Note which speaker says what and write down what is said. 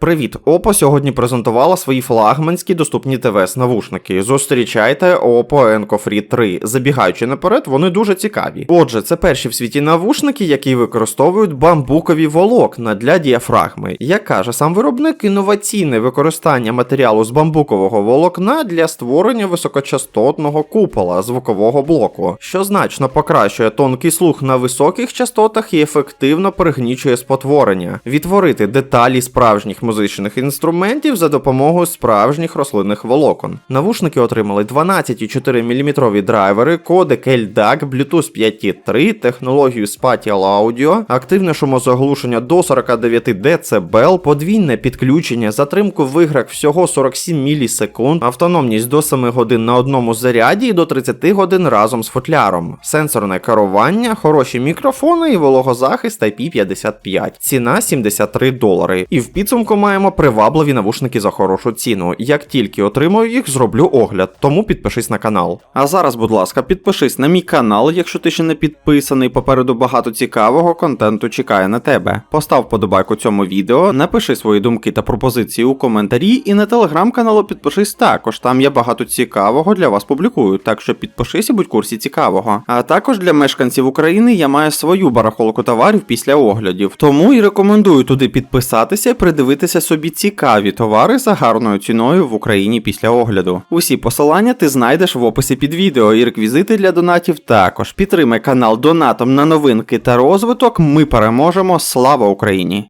Speaker 1: Привіт, Oppo сьогодні презентувала свої флагманські доступні ТВС навушники. Зустрічайте Oppo Enco Free 3. Забігаючи наперед, вони дуже цікаві. Отже, це перші в світі навушники, які використовують бамбукові волокна для діафрагми. Як каже сам виробник, інноваційне використання матеріалу з бамбукового волокна для створення високочастотного купола звукового блоку, що значно покращує тонкий слух на високих частотах і ефективно пригнічує спотворення, відтворити деталі справжніх музичних інструментів за допомогою справжніх рослинних волокон. Навушники отримали 12,4 мм драйвери, кодек LDAC, Bluetooth 5.3, технологію Spatial Audio, активне шумозаглушення до 49 дБ, подвійне підключення, затримку в всього 47 мілісекунд, автономність до 7 годин на одному заряді і до 30 годин разом з футляром, сенсорне керування, хороші мікрофони і вологозахист IP55. Ціна 73 долари. І в підсумку маємо привабливі навушники за хорошу ціну. Як тільки отримаю їх, зроблю огляд, тому підпишись на канал. А зараз, будь ласка, підпишись на мій канал, якщо ти ще не підписаний. Попереду багато цікавого контенту чекає на тебе. Постав подобайку цьому відео, напиши свої думки та пропозиції у коментарі, і на телеграм-каналу підпишись також. Там я багато цікавого для вас публікую, так що підпишись і будь курсі цікавого. А також для мешканців України я маю свою барахолку товарів після оглядів, тому і рекомендую туди підписатися і придивитися собі цікаві товари за гарною ціною в Україні після огляду. Усі посилання ти знайдеш в описі під відео і реквізити для донатів також. Підтримай канал донатом на новинки та розвиток. Ми переможемо. Слава Україні!